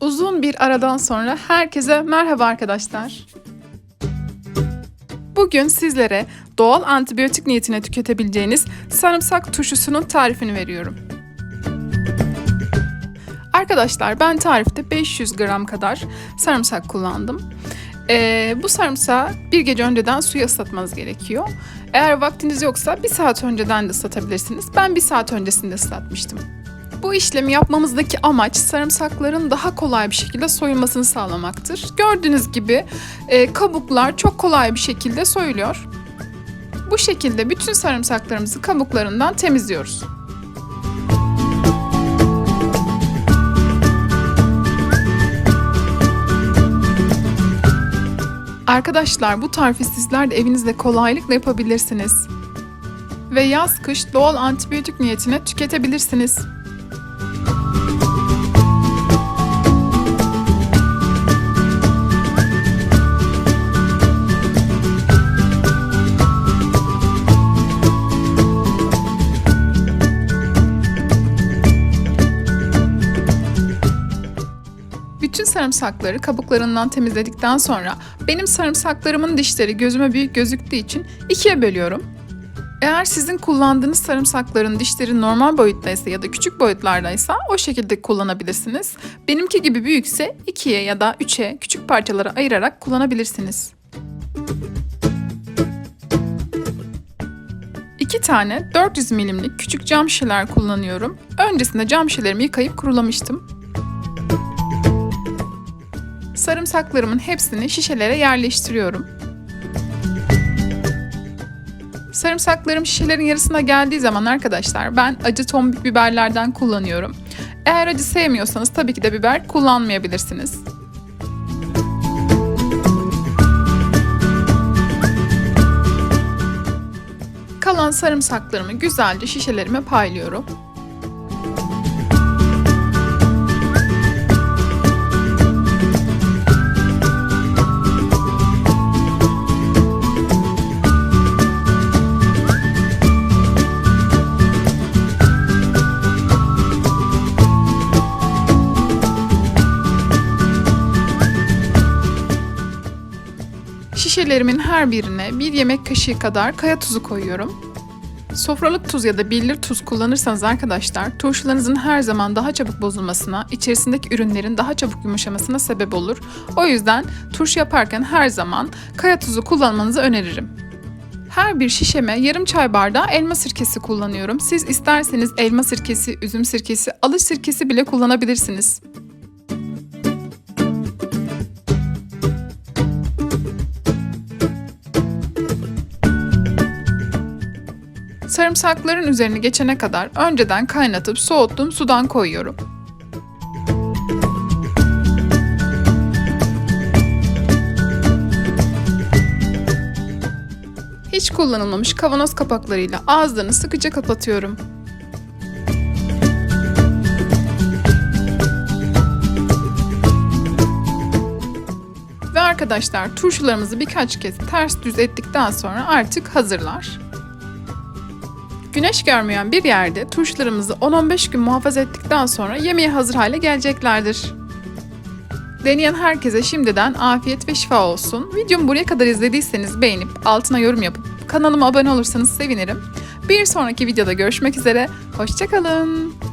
Uzun bir aradan sonra herkese merhaba arkadaşlar. Bugün sizlere doğal antibiyotik niyetine tüketebileceğiniz sarımsak turşusunun tarifini veriyorum. Arkadaşlar ben tarifte 500 gram kadar sarımsak kullandım. Ee, bu sarımsağı bir gece önceden suya ıslatmanız gerekiyor. Eğer vaktiniz yoksa bir saat önceden de ıslatabilirsiniz. Ben bir saat öncesinde ıslatmıştım. Bu işlemi yapmamızdaki amaç sarımsakların daha kolay bir şekilde soyulmasını sağlamaktır. Gördüğünüz gibi e, kabuklar çok kolay bir şekilde soyuluyor. Bu şekilde bütün sarımsaklarımızı kabuklarından temizliyoruz. Arkadaşlar bu tarifi sizler de evinizde kolaylıkla yapabilirsiniz. Ve yaz kış doğal antibiyotik niyetine tüketebilirsiniz. Bütün sarımsakları kabuklarından temizledikten sonra benim sarımsaklarımın dişleri gözüme büyük gözüktüğü için ikiye bölüyorum. Eğer sizin kullandığınız sarımsakların dişleri normal boyuttaysa ya da küçük boyutlardaysa o şekilde kullanabilirsiniz. Benimki gibi büyükse ikiye ya da üçe küçük parçalara ayırarak kullanabilirsiniz. İki tane 400 milimlik küçük cam şişeler kullanıyorum. Öncesinde cam şişelerimi yıkayıp kurulamıştım. Sarımsaklarımın hepsini şişelere yerleştiriyorum. Sarımsaklarım şişelerin yarısına geldiği zaman arkadaşlar ben acı tombik biberlerden kullanıyorum. Eğer acı sevmiyorsanız tabii ki de biber kullanmayabilirsiniz. Kalan sarımsaklarımı güzelce şişelerime paylıyorum. Şişelerimin her birine bir yemek kaşığı kadar kaya tuzu koyuyorum. Sofralık tuz ya da billir tuz kullanırsanız arkadaşlar turşularınızın her zaman daha çabuk bozulmasına, içerisindeki ürünlerin daha çabuk yumuşamasına sebep olur. O yüzden turşu yaparken her zaman kaya tuzu kullanmanızı öneririm. Her bir şişeme yarım çay bardağı elma sirkesi kullanıyorum. Siz isterseniz elma sirkesi, üzüm sirkesi, alış sirkesi bile kullanabilirsiniz. Sarımsakların üzerine geçene kadar önceden kaynatıp soğuttuğum sudan koyuyorum. Hiç kullanılmamış kavanoz kapaklarıyla ağızlarını sıkıca kapatıyorum. Ve arkadaşlar turşularımızı birkaç kez ters düz ettikten sonra artık hazırlar. Güneş görmeyen bir yerde turşularımızı 10-15 gün muhafaza ettikten sonra yemeğe hazır hale geleceklerdir. Deneyen herkese şimdiden afiyet ve şifa olsun. Videomu buraya kadar izlediyseniz beğenip altına yorum yapıp kanalıma abone olursanız sevinirim. Bir sonraki videoda görüşmek üzere. Hoşçakalın.